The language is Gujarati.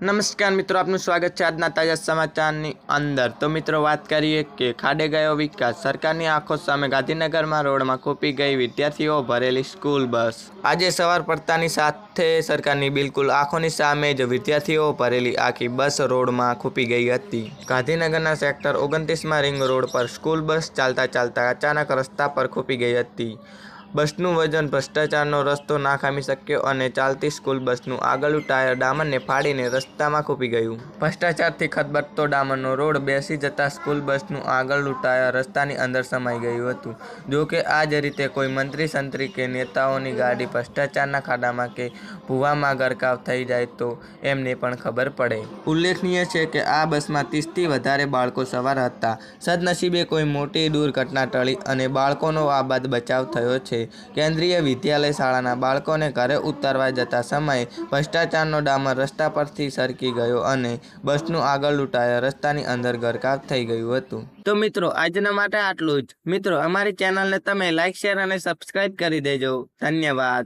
નમસ્કાર મિત્રો, આપનું સ્વાગત છે આજના તાજા સમાચારની અંદર. તો મિત્રો, વાત કરીએ કે ખાડે ગયો વિકાસ. સરકારની આંખો સામે ગાંધીનગરમાં રોડમાં ખોપી ગઈ વિદ્યાર્થીઓ ભરેલી સ્કૂલ બસ. આજે સવાર પડતાની સાથે સરકારની બિલકુલ આંખોની સામે જ વિદ્યાર્થીઓ ભરેલી આખી બસ રોડમાં ખૂપી ગઈ હતી. ગાંધીનગરના સેક્ટર ઓગણત્રીસમાં રિંગ રોડ પર સ્કૂલ બસ ચાલતા ચાલતા અચાનક રસ્તા પર ખૂપી ગઈ હતી. બસનું વજન ભ્રષ્ટાચારનો રસ્તો ના ખામી શક્યો અને ચાલતી સ્કૂલ બસનું આગળનું ટાયર ડામરને ફાડીને રસ્તામાં ખૂપી ગયું. ભ્રષ્ટાચારથી ખદબદતો ડામરનો રોડ બેસી જતા સ્કૂલ બસનું આગળનું ટાયર રસ્તાની અંદર સમાઈ ગયું હતું. જો કે આ જ રીતે કોઈ મંત્રી સંત્રી કે નેતાઓની ગાડી ભ્રષ્ટાચારના ખાડામાં કે ભૂવામાં ગરકાવ થઈ જાય તો એમને પણ ખબર પડે. ઉલ્લેખનીય છે કે આ બસમાં ત્રીસથી વધારે બાળકો સવાર હતા. સદનસીબે કોઈ મોટી દુર્ઘટના ટળી અને બાળકોનો આબાદ બચાવ થયો છે. કેન્દ્રીય વિદ્યાલય શાળાના બાળકોને ઘરે ઉતારવા જતા સમયે ભ્રષ્ટાચારનો ડામર રસ્તા પરથી સરકી ગયો અને બસનું આગળનું ટાયર રસ્તાની અંદર ગરકાવ થઈ ગયું હતું. તો મિત્રો, આજના માટે આટલું જ. મિત્રો, અમારી ચેનલને તમે લાઇક શેર અને સબસ્ક્રાઇબ કરી દેજો. ધન્યવાદ.